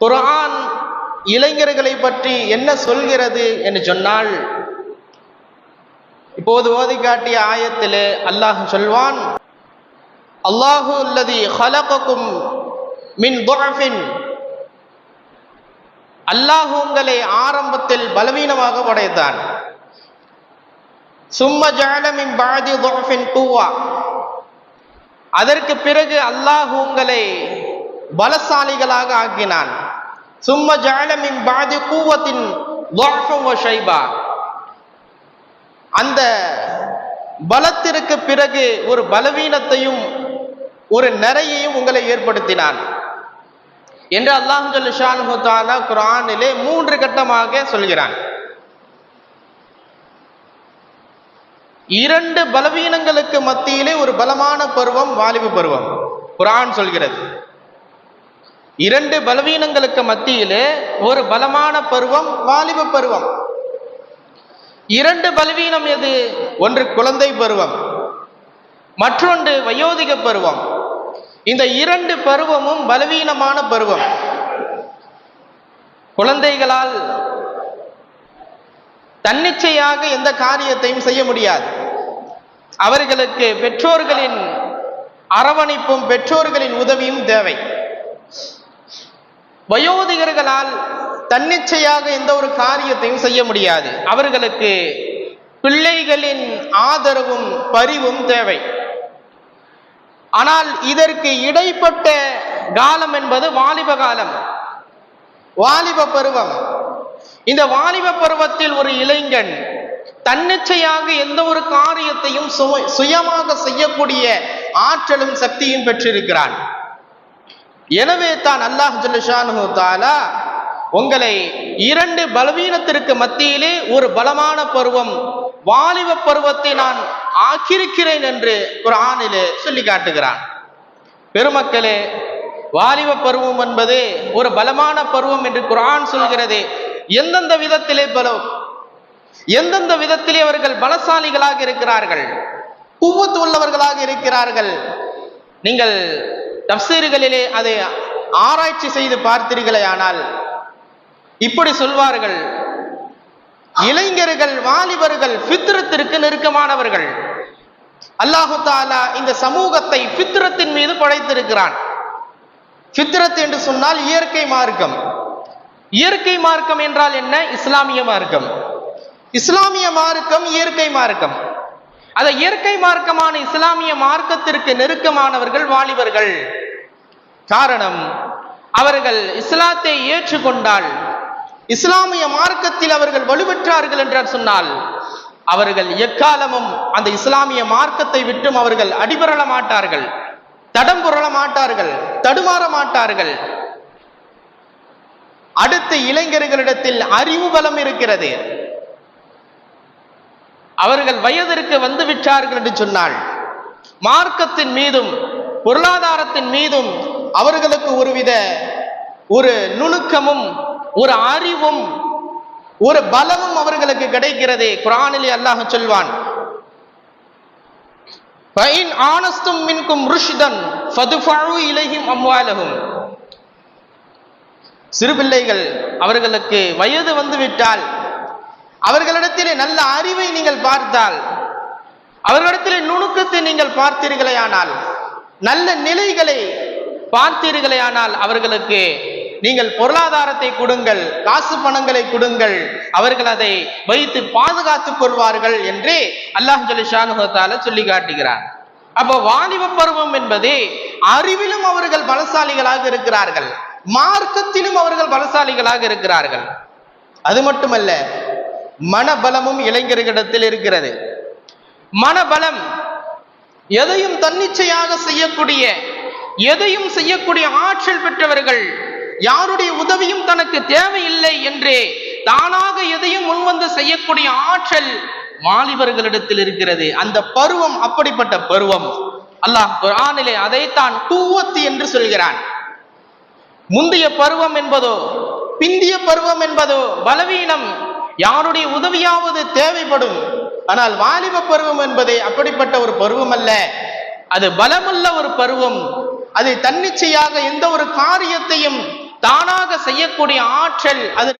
குரான் இளைஞர்களை பற்றி என்ன சொல்கிறது என்று சொன்னால் இப்போது ஓதி காட்டிய ஆயத்திலே அல்லாஹ் சொல்வான் அல்லாஹு உள்ளதி ஹலகக்கும் மின் துரஃபின் அல்லாஹு உங்களை ஆரம்பத்தில் பலவீனமாக படைத்தான். சும்ம ஜாலமின் பாதி துரஃபின் குவா அதற்கு பிறகு அல்லாஹு உங்களை பலசாலிகளாக ஆக்கினான். சும்ம ஜாலமின் பாதி கூவத்தின் ஷைபா. அந்த பலத்திற்கு பிறகு ஒரு பலவீனத்தையும் ஒரு நிறையையும் உங்களை ஏற்படுத்தினான். என்று அல்லாஹ் ஜல்லிஷான் தாலா குரானிலே மூன்று கட்டமாக சொல்கிறான். இரண்டு பலவீனங்களுக்கு மத்தியிலே ஒரு பலமான பருவம் வாலிபு பருவம். குரான் சொல்கிறது. இரண்டு பலவீனங்களுக்கு மத்தியிலே ஒரு பலமான பருவம் வாலிப பருவம். இரண்டு பலவீனம் எது? ஒன்று குழந்தை பருவம் மற்றொன்று வயோதிக பருவம். இந்த இரண்டு பருவமும் பலவீனமான பருவம். குழந்தைகளால் தன்னிச்சையாக எந்த காரியத்தையும் செய்ய முடியாது. அவர்களுக்கு பெற்றோர்களின் அரவணைப்பும் பெற்றோர்களின் உதவியும் தேவை. வயோதிகர்களால் தன்னிச்சையாக எந்த ஒரு காரியத்தையும் செய்ய முடியாது. அவர்களுக்கு பிள்ளைகளின் ஆதரவும் பரிவும் தேவை. ஆனால் இதற்கு இடைப்பட்ட காலம் என்பது வாலிப காலம். வாலிப பருவம். இந்த வாலிப பருவத்தில் ஒரு இளைஞன் தன்னிச்சையாக எந்த ஒரு காரியத்தையும் சுயமாக செய்யக்கூடிய ஆற்றலும் சக்தியும் பெற்றிருக்கிறான். எனவே தான் அல்லாஹ் ஜல்லுஷானு தாலா உங்களை இரண்டு பலவீனத்திற்கு மத்தியிலே ஒரு பலமான பருவம் வாலிப பருவத்தை நான் ஆக்கியிருக்கிறேன் என்று குரானிலே சொல்லி காட்டுகிறான். பெருமக்களே வாலிப பருவம் என்பது ஒரு பலமான பருவம் என்று குரான் சொல்கிறது எந்தெந்த விதத்திலே பலம் எந்தெந்த விதத்திலே அவர்கள் பலசாலிகளாக இருக்கிறார்கள் குவத்து உள்ளவர்களாக இருக்கிறார்கள். நீங்கள் தப்சீர்களிலே அதை ஆராய்ச்சி செய்து பார்த்தீர்களே ஆனால் இப்படி சொல்வார்கள் இளைஞர்கள் வாலிபர்கள் பித்திரத்திற்கு நெருக்கமானவர்கள். அல்லாஹு தாலா இந்த சமூகத்தை பித்திரத்தின் மீது படைத்திருக்கிறான். பித்திரத் என்று சொன்னால் இயற்கை மார்க்கம். இயற்கை மார்க்கம் என்றால் என்ன? இஸ்லாமிய மார்க்கம். இஸ்லாமிய மார்க்கம் இயற்கை மார்க்கம். அந்த இயற்கை மார்க்கமான இஸ்லாமிய மார்க்கத்திற்கு நெருக்கமானவர்கள் வாலிபர்கள். காரணம் அவர்கள் இஸ்லாத்தை ஏற்றுக்கொண்டால் இஸ்லாமிய மார்க்கத்தில் அவர்கள் வலுப்பெற்றார்கள் என்றார் சொன்னால் அவர்கள் எக்காலமும் அந்த இஸ்லாமிய மார்க்கத்தை விட்டும் அவர்கள் அடிபரள மாட்டார்கள் தடம் புரள மாட்டார்கள் தடுமாற மாட்டார்கள். அடுத்த இளைஞர்களிடத்தில் அறிவு பலம் இருக்கிறது. அவர்கள் வயதிற்கு வந்து விட்டார்கள் என்று சொன்னால் மார்க்கத்தின் மீதும் பொருளாதாரத்தின் மீதும் அவர்களுக்கு ஒருவித ஒரு நுணுக்கமும் ஒரு அறிவும் ஒரு பலமும் அவர்களுக்கு கிடைக்கிறது குரானிலே அல்லாஹ் சொல்வான். ஆனஸ்தும் மின்கும் ருஷ்தன் இலகிம் அம்வாலகும் சிறு பிள்ளைகள் அவர்களுக்கு வயது வந்து விட்டால் அவர்களிடத்திலே நல்ல அறிவை நீங்கள் பார்த்தால் அவர்களிடத்திலே நுணுக்கத்தை நீங்கள் பார்த்தீர்களே ஆனால் நல்ல நிலைகளை பார்த்தீர்களே ஆனால் அவர்களுக்கு நீங்கள் பொருளாதாரத்தை கொடுங்கள் காசு பணங்களை கொடுங்கள் அவர்கள் அதை வைத்து பாதுகாத்துக் கொள்வார்கள் என்று அல்லாஹ் ஜலிஷானுகத்தால சொல்லி காட்டுகிறார். அப்போ வாலிப பருவம் என்பது அறிவிலும் அவர்கள் பலசாலிகளாக இருக்கிறார்கள் மார்க்கத்திலும் அவர்கள் பலசாலிகளாக இருக்கிறார்கள். அது மட்டுமல்ல மனபலமும் இளைஞர்களிடத்தில் இருக்கிறது. மனபலம் எதையும் தன்னிச்சையாக செய்யக்கூடிய எதையும் செய்யக்கூடிய ஆற்றல் பெற்றவர்கள் யாருடைய உதவியும் தனக்கு தேவையில்லை என்று தானாக எதையும் முன்வந்து செய்யக்கூடிய ஆற்றல் வாலிபர்களிடத்தில் இருக்கிறது. அந்த பருவம் அப்படிப்பட்ட பருவம். அல்லாஹ் குரானிலே அதைத்தான் கூவத்து என்று சொல்கிறான். முந்தைய பருவம் என்பதோ பிந்திய பருவம் என்பதோ பலவீனம். யாருடைய உதவியாவது தேவைப்படும். ஆனால் வாலிப பருவம் என்பது அப்படிப்பட்ட ஒரு பருவம் அல்ல அது பலமுள்ள ஒரு பருவம். அது தன்னிச்சையாக எந்த ஒரு காரியத்தையும் தானாக செய்யக்கூடிய ஆற்றல் அது